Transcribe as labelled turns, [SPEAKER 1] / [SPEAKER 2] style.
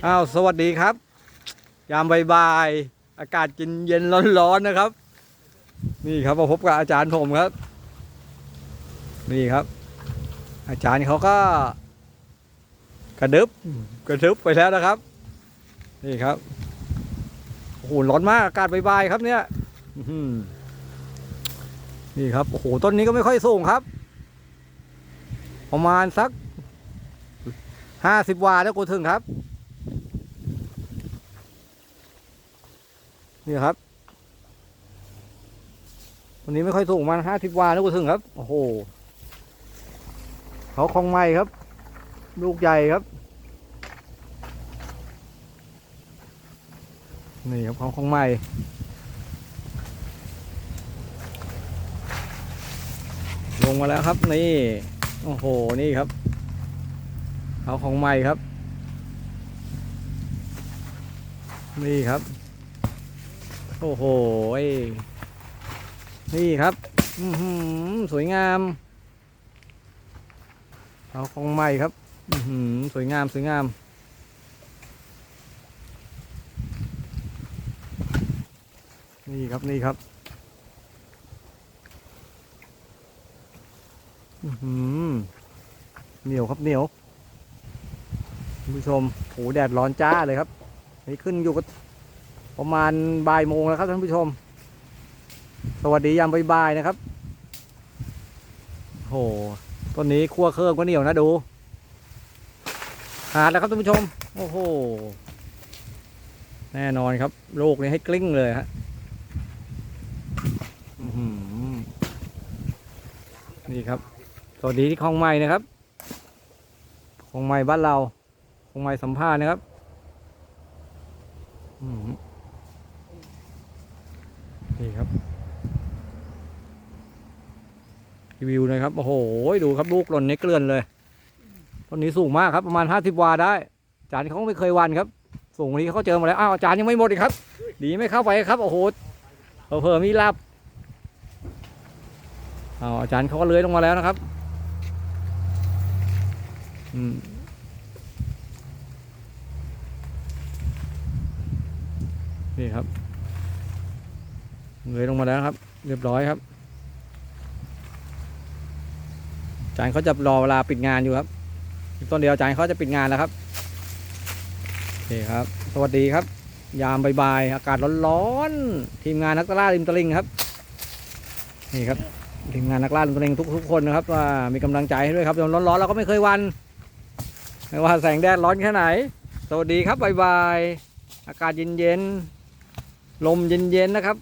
[SPEAKER 1] อ้าวสวัสดีครับ ยามบ่ายๆอากาศกินเย็นร้อนๆนะครับ นี่ครับมาพบกับอาจารย์ผมครับ นี่ครับ อาจารย์เขาก็ กระดึบกระดึบไปแล้วนะครับ นี่ครับโอ้โหร้อนมากอากาศบ่ายๆครับเนี่ยนี่ครับโอ้โหต้นนี้ก็ไม่ค่อยสูงครับ ประมาณสักห้าสิบวาแล้วกูถึงครับ นี่ครับ วันนี้ไม่ค่อยสูงมาห้าสิบวาแล้วกูถึงครับ โอ้โห เขาคลองไม้ครับ ลูกใหญ่ครับ นี่ครับเขาคลองไม้ลงมาแล้วครับ นี่ โอ้โห นี่ครับ เขาของใหม่ครับ นี่ครับ โอ้โหนี่ครับอื้อหือสวยงามเขาของใหม่ครับอื้อหือสวยงามสวยงามนี่ครับนี่ครับอื้อหือเหนียวครับเหนียวคุณผู้ชมโหแดดร้อนจ้าเลยครับนี่ขึ้นอยู่กับ ประมาณบ่ายโมงแล้วครับท่านผู้ชม สวัสดียามบ่ายๆนะครับโหต้นนี้คั่วเครื่องก็เหนียวนะดู หาดแล้วครับท่านผู้ชม โอ้โห แน่นอนครับ โลกนี้ให้กลิ้งเลยฮะนี่ครับ สวัสดีที่คลองใหม่นะครับคลองใหม่บ้านเราคลองใหม่สัมภาษณ์นะครับ อืม นี่ครับรีวิวหน่อยครับโอ้โหดูครับลูกหล่นในเกลื่อนเลยต้นนี้สูงมากครับประมาณห้าสิบวาได้อาจารย์เขาไม่เคยวันครับ สูงว่านี้เขาเจอมาแล้วอ้าวอาจารย์ยังไม่หมดอีกครับดีไม่เข้าไปครับโอ้โหเผลอๆมีลาบอ้าวอาจารย์เขาก็เลื้อยลงมาแล้วนะครับอืมนี่ครับ เลยลงมาแล้วครับ เรียบร้อยครับอาจารย์เขาจะรอเวลาปิดงานอยู่ครับต้นเดียวอาจารย์เขาจะปิดงานแล้วครับโอเคครับ สวัสดีครับ ยามบ่ายๆอากาศร้อนๆทีมงานนักตลาริมตลิงครับ นี่ครับทีมงานนักล่าตัวเองทุกทุกคนนะครับว่ามีกำลังใจให้ด้วยครับร้อนๆเราก็ไม่เคยวันไม่ว่าแสงแดดร้อนแค่ไหน สวัสดีครับบายบอากาศเย็นๆลมเย็นๆนะครับ